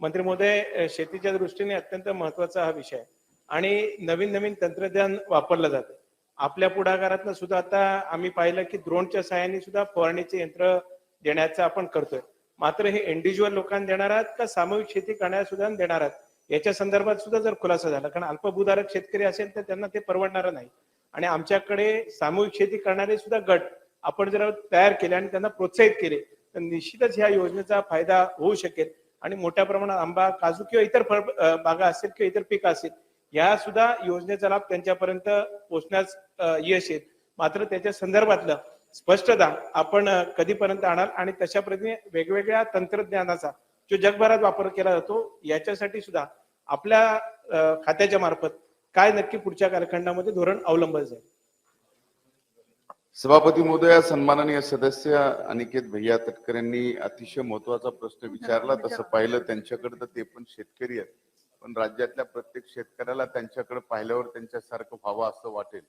मंत्री महोदय शेतीच्या दृष्टीने अत्यंत महत्त्वाचा हा विषय आणि नवीन नवीन तंत्रज्ञान वापरलं जातं आपल्या पुढाकारातनं सुद्धा आता आम्ही पाहिलं की ड्रोनच्या सहाय्याने सुद्धा फवारणीचे यंत्र देण्याचं आपण करतोय. मात्र हे इंडिव्हिज्युअल लोकांना देणार आहात का सामूहिक शेती करण्यास सुद्धा देणार आहात? याच्या संदर्भात सुद्धा जर खुलासा झाला कारण अल्पभूधारक शेतकरी असेल तर त्यांना ते परवडणार नाही. आणि आमच्याकडे सामूहिक शेती करणारे सुद्धा गट आपण जर तयार केले आणि त्यांना प्रोत्साहित केले तर निश्चितच ह्या योजनेचा फायदा होऊ शकेल. आणि मोठ्या प्रमाणात आंबा काजू किंवा इतर फळ बागा असतील किंवा इतर पिकं असतील या सुद्धा योजनेचा लाभ त्यांच्यापर्यंत पोहोचण्यास यश येईल. मात्र त्याच्या संदर्भातलं स्पष्टता आपण कधीपर्यंत आणाल आणि तशा पद्धतीने वेगवेगळ्या तंत्रज्ञानाचा जो जगभरात वापर केला जातो याच्यासाठी सुद्धा आपल्या खात्याच्या मार्फत काय नक्की पुढच्या कालखंडामध्ये धोरण अवलंबलं जाईल. सभापती महोदया सन्माननीय सदस्य अनिकेत भैया तटकर यांनी अतिशय महत्त्वाचा प्रश्न विचारला. तसं पाहिलं त्यांच्याकडे तर ते पण शेतकरी आहेत. पण राज्यातल्या प्रत्येक शेतकऱ्याला त्यांच्याकडे पाहिल्यावर त्यांच्यासारखं व्हावं असं वाटेल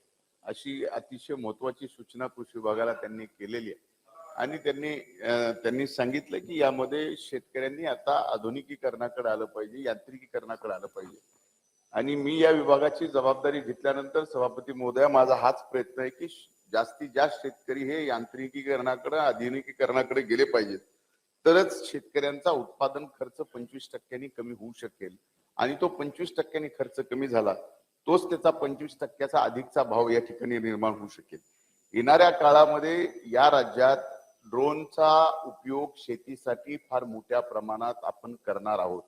अशी अतिशय महत्वाची सूचना कृषी विभागाला त्यांनी केलेली आहे. आणि त्यांनी त्यांनी सांगितलं की यामध्ये शेतकऱ्यांनी आता आधुनिकीकरणाकडे आलं पाहिजे यांत्रिकीकरणाकडे आलं पाहिजे. आणि मी या विभागाची जबाबदारी घेतल्यानंतर सभापती महोदया माझा हाच प्रयत्न आहे की जास्तीत जास्त शेतकरी हे यांत्रिकीकरणाकडे आधुनिकीकरणाकडे गेले पाहिजेत. तरच शेतकऱ्यांचा उत्पादन खर्च पंचवीस टक्क्यांनी कमी होऊ शकेल. आणि तो पंचवीस टक्क्यांनी खर्च कमी झाला तोच त्याचा पंचवीस टक्क्याचा अधिकचा भाव या ठिकाणी निर्माण होऊ शकेल. येणाऱ्या काळामध्ये या राज्यात ड्रोनचा उपयोग शेतीसाठी फार मोठ्या प्रमाणात आपण करणार आहोत.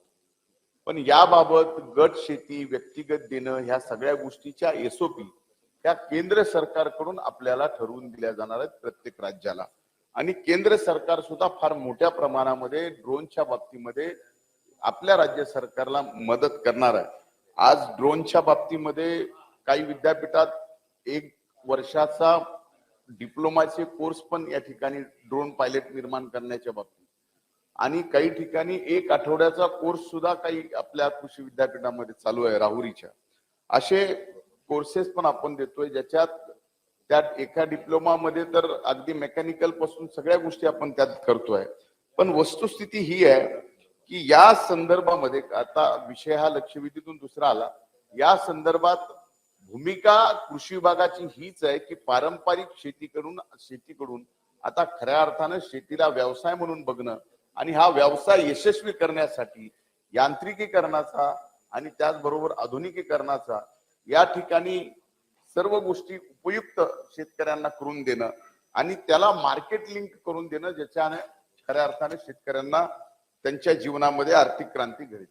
पण याबाबत गट शेती व्यक्तिगत देणं ह्या सगळ्या गोष्टीच्या एसओपी त्या केंद्र सरकारकडून आपल्याला ठरवून दिल्या जाणार आहेत प्रत्येक राज्याला. आणि केंद्र सरकार सुद्धा फार मोठ्या प्रमाणामध्ये ड्रोनच्या बाबतीमध्ये आपल्या राज्य सरकारला मदत करणार आहे. आज ड्रोनच्या बाबतीमध्ये काही विद्यापीठात एक वर्षाचा डिप्लोमाचे कोर्स पण या ठिकाणी ड्रोन पायलट निर्माण करण्याच्या बाबतीत. आणि काही ठिकाणी एक आठवड्याचा कोर्स सुद्धा काही आपल्या कृषी विद्यापीठामध्ये चालू आहे राहुरीच्या. असे कोर्सेस पण आपण देतोय ज्याच्यात त्यात एका डिप्लोमा मध्ये तर अगदी मेकॅनिकलपासून सगळ्या गोष्टी आपण त्यात करतोय. पण वस्तुस्थिती ही आहे की या संदर्भामध्ये आता विषय हा लक्षवेधीतून दुसरा आला या संदर्भात भूमिका कृषी विभागाची हीच आहे की पारंपरिक शेतीकडून शेतीकडून आता खऱ्या अर्थानं शेतीला व्यवसाय म्हणून बघणं आणि हा व्यवसाय यशस्वी करण्यासाठी यांत्रिकीकरणाचा आणि त्याचबरोबर आधुनिकीकरणाचा या ठिकाणी सर्व गोष्टी उपयुक्त शेतकऱ्यांना करून देणं आणि त्याला मार्केट लिंक करून देणं ज्याच्याने खऱ्या अर्थाने शेतकऱ्यांना त्यांच्या जीवनामध्ये आर्थिक क्रांती घडेल